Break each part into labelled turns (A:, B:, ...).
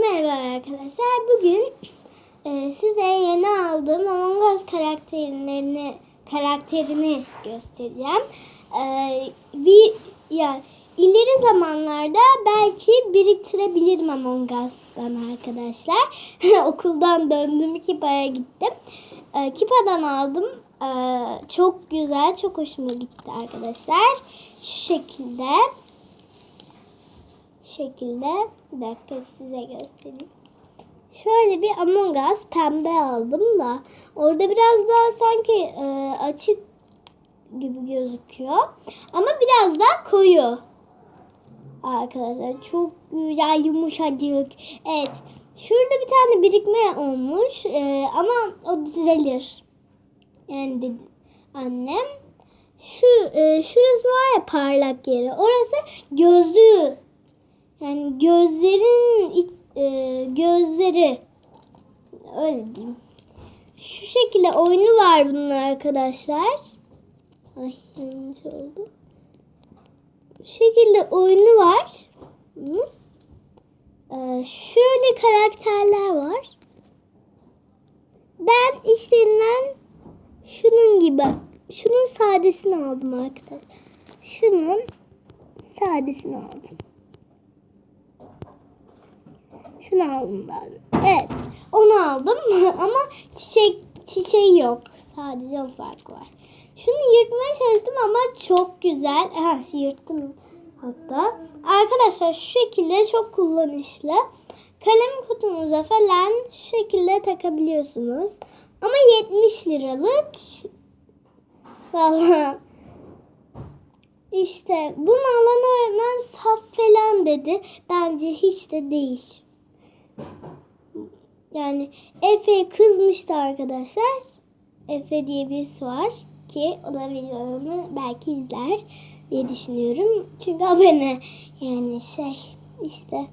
A: Merhaba arkadaşlar. Bugün e, size yeni aldığım Among Us karakterlerini karakterini göstereceğim. E, bir ya ileri zamanlarda belki biriktirebilirim Among Us'tan arkadaşlar. Okuldan döndüm Kipa'ya gittim. E, Kipa'dan aldım. E, çok güzel, çok hoşuma gitti arkadaşlar. Şu şekilde şekilde bir dakika size göstereyim. Şöyle bir Among Us pembe aldım da orada biraz daha sanki e, açık gibi gözüküyor. Ama biraz daha koyu. Arkadaşlar çok güzel yumuşacık. Evet. Şurada bir tane birikme olmuş e, ama o düzelir. Yani dedi annem. Şu e, şurası var ya parlak yeri. Orası gözlüğü yani gözlerin iç, e, gözleri öyle diyeyim. Şu şekilde oyunu var bunun arkadaşlar. Ay yanlış oldu. Şu şekilde oyunu var. Hı? Ee, şöyle karakterler var. Ben içlerinden şunun gibi şunun sadesini aldım arkadaşlar. Şunun sadesini aldım. Şunu aldım ben. Evet. Onu aldım ama çiçek çiçeği yok. Sadece o fark var. Şunu yırtmaya çalıştım ama çok güzel. Ha yırttım hatta. Arkadaşlar şu şekilde çok kullanışlı. Kalem kutunuza falan şu şekilde takabiliyorsunuz. Ama 70 liralık. Vallahi işte bunu alan öğretmen saf falan dedi. Bence hiç de değil. Yani Efe kızmıştı arkadaşlar. Efe diye birisi var ki o da videomu belki izler diye düşünüyorum. Çünkü abone yani şey işte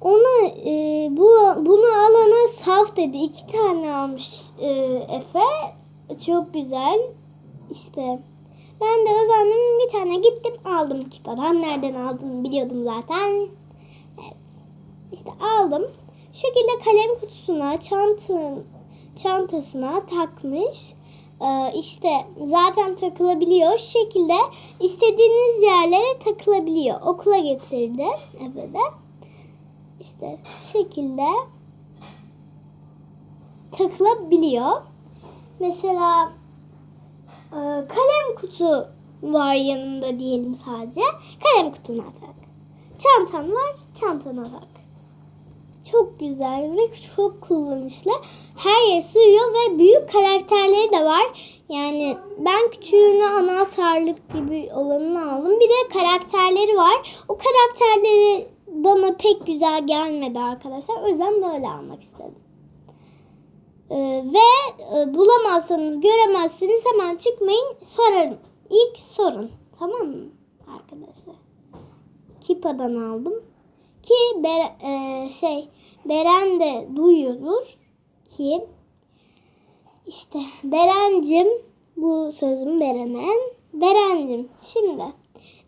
A: ona e, bu bunu alana saf dedi. iki tane almış e, Efe. Çok güzel. İşte ben de o zaman bir tane gittim aldım kipadan. Nereden aldığımı biliyordum zaten. İşte aldım. Şekilde kalem kutusuna, çantın, çantasına takmış. Ee, işte zaten takılabiliyor. Şu şekilde istediğiniz yerlere takılabiliyor. Okula getirdi eve de. İşte şu şekilde takılabiliyor. Mesela e, kalem kutu var yanında diyelim sadece. Kalem kutuna tak. Çantan var, çantana tak. Çok güzel ve çok kullanışlı. Her yere sığıyor ve büyük karakterleri de var. Yani ben küçüğünü anahtarlık gibi olanını aldım. Bir de karakterleri var. O karakterleri bana pek güzel gelmedi arkadaşlar. O yüzden böyle almak istedim. Ee, ve e, bulamazsanız, göremezsiniz hemen çıkmayın. Sorarım. İlk sorun. Tamam mı arkadaşlar? Kipa'dan aldım. Ki Ber e, şey Beren de duyuyordur ki işte Berencim bu sözüm Beren'e. Berencim şimdi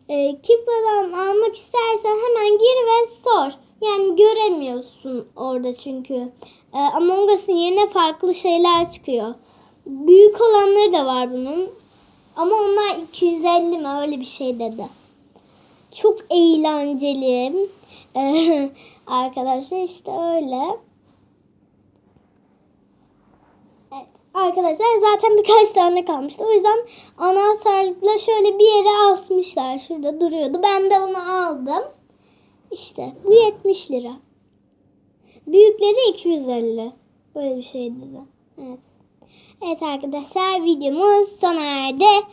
A: e, Kipa'dan almak istersen hemen gir ve sor. Yani göremiyorsun orada çünkü. E, Among Us'ın yerine farklı şeyler çıkıyor. Büyük olanları da var bunun. Ama onlar 250 mi öyle bir şey dedi. Çok eğlenceli. Arkadaşlar işte öyle. Evet arkadaşlar zaten birkaç tane kalmıştı. O yüzden anahtarlıkla şöyle bir yere asmışlar. Şurada duruyordu. Ben de onu aldım. İşte bu 70 lira. Büyükleri 250. Böyle bir şeydi de. Evet. Evet arkadaşlar videomuz sona erdi.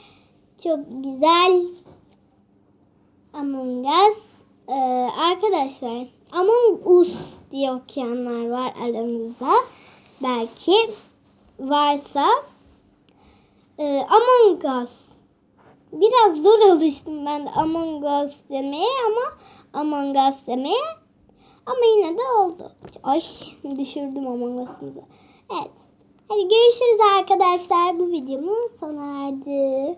A: Çok güzel. Among Us. Ee, arkadaşlar Among Us diye okuyanlar var aramızda. Belki varsa e, Among Us. Biraz zor alıştım ben de Among Us demeye ama Among Us demeye. Ama yine de oldu. Ay düşürdüm Among Us'ımızı. Evet. Hadi görüşürüz arkadaşlar. Bu videomuz sona erdi.